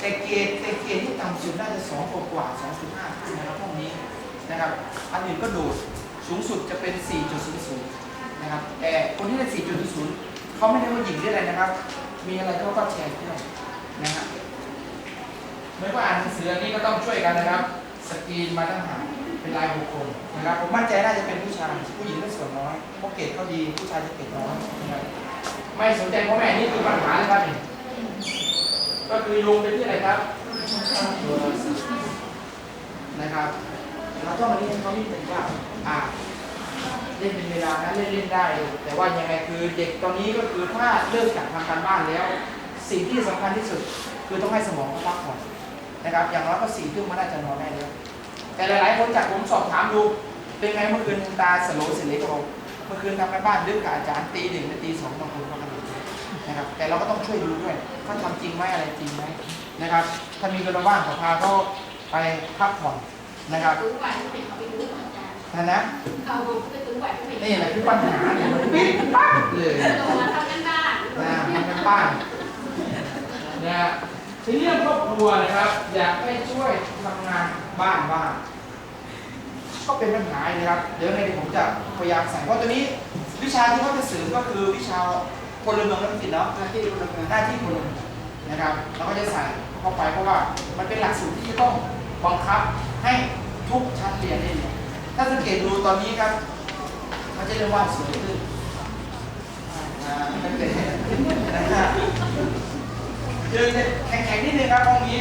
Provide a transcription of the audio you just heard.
แต่เกรดแต่เกรดที่ต่ำสุดน่าจะสองกว่ากว่าสองจุดห้าขึ้นนะครับห้องนี้นะครับ อันอื่นก็โดดสูงสุดจะเป็น 4.00 นะครับ แต่คนที่ได้ 4.00 เขาไม่ได้ว่าหญิงได้อะไรนะครับ มีอะไรเขาก็แชร์ด้วยนะฮะไม่ว่าอ่านหนังสืออันนี้ก็ต้องช่วยกันนะครับ สกรีนมาตั้งหาเป็นลายบุคคลนะครับ ผมมั่นใจน่าจะเป็นผู้ชาย ผู้หญิงเป็ส่วนน้อยเพราะเกรดเขาดี ผู้ชายจะเกรดน้อยนะครับไม่สนใจพ่อแม่นี่คือปัญหาเลยครับนี่ ก็คือลงไปที่อะไรครับนะครับเราต้องมาเรียนเขามีเป็นว่าอ่าเล่นเป็นเวลานะเล่นเล่นได้ แต่ว่ายังไงคือเด็กตอนนี้ก็คือถ้าเลิกจากทำการบ้านแล้ว สิ่งที่สำคัญที่สุด คือต้องให้สมองเขาพักผ่อนนะครับ อย่างน้อยก็สี่ทุ่มมันน่าจะนอนได้แล้วแต่หลายๆคนจากผมสอบถามดูเป็นไงเมื่อคืนตาสโลเสร็จเลยก็บอกเมื่อคืนทำการบ้านดึกกับอาจารย์ตีหนึ่งตีสองบางคนก็มาดู นะครับ แต่เราก็ต้องช่วยดูด้วยเขาทำจริงไหมอะไรจริงไหมนะครับ ถ้ามีเวลาว่างก็พาเขาไปพักผ่อนนะครับถึงวันที่เป็นเขาไปรู้อาจารย์นะนะเขาไปถึงวันที่เป็นนี่แหละคือปัญหาเนี่ยมันปิ๊บปั๊บเลยโดนทำกันบ้านนะมันเป็นบ้านนะฮะทีนี้เรื่องครอบครัวนะครับ อยากให้ช่วยทำงานบ้านบ้างก็เป็นปัญหาเลยครับ เดี๋ยวไงเดี๋ยวผมจะพยายามใส่เพราะตัวนี้วิชาที่เขาจะเสริมก็คือวิชา พลเมืองนักศิลป์เนาะหน้าที่พลเมืองหน้าที่พลเมืองนะครับเราก็จะใส่เข้าไปเพราะว่ามันเป็นหลักสูตรที่จะต้องบังคับให้ทุกชั้นเรียนได้เรียนถ้าสังเกตดูตอนนี้ครับมันจะเรียกว่าสวยขึ้นอ่าตั้งแต่นะฮะเดินแข็งๆนิดนึงครับห้องนี้